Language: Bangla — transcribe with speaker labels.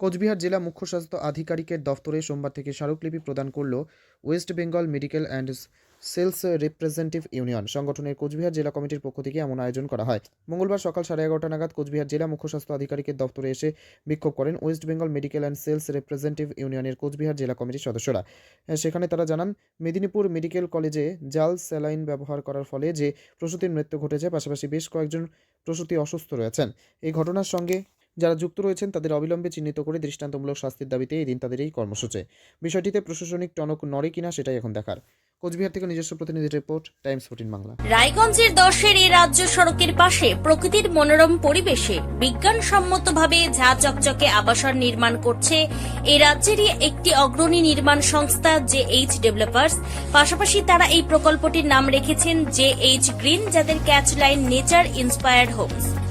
Speaker 1: কোচবিহার জেলা মুখ্য স্বাস্থ্য আধিকারিকের দফতরে সোমবার থেকে স্মারকলিপি প্রদান করল west Bengal medical and sales representative union. সংগঠনের কোচবিহার জেলা কমিটির পক্ষ থেকে এমন আয়োজন করা হয়। মঙ্গলবার সকাল সাড়ে এগারোটা নাগাদ কোচবিহার জেলা মুখ্য স্বাস্থ্য আধিকারিকের দফতরে এসে বিক্ষোভ করেন west Bengal medical and sales representative ইউনিয়নের কোচবিহার জেলা কমিটির সদস্যরা। সেখানে তারা জানান, মেদিনীপুর মেডিকেল কলেজে জাল স্যালাইন ব্যবহার করার ফলে যে প্রসূতির মৃত্যু ঘটেছে, পাশাপাশি বেশ কয়েকজন প্রসূতি অসুস্থ রয়েছেন। এই ঘটনার সঙ্গে যারা যুক্ত রয়েছেন, তাদের অবিলম্বে চিহ্নিত করে দৃষ্টান্তমূলক শাস্তির দাবিতে এই দিন তাদের এই কর্মসূচি। বিষয়টিতে প্রশাসনিক টনক নড়ে কিনা সেটাই এখন দেখার। কোচবিহার থেকে নিজস্ব প্রতিনিধি রিপোর্ট, টাইমস ফোর্টিন বাংলা।
Speaker 2: রায়গঞ্জের দশের এই রাজ্য সড়কের পাশে প্রকৃতির মনোরম পরিবেশে বিজ্ঞানসম্মতভাবে ঝা চকচকে আবাসন নির্মাণ করছে এই রাজ্যেরই একটি অগ্রণী নির্মাণ সংস্থা জে এইচ ডেভেলপার্স। পাশাপাশি তারা এই প্রকল্পটির নাম রেখেছেন জে এইচ গ্রিন, যাদের catch line nature inspired homes.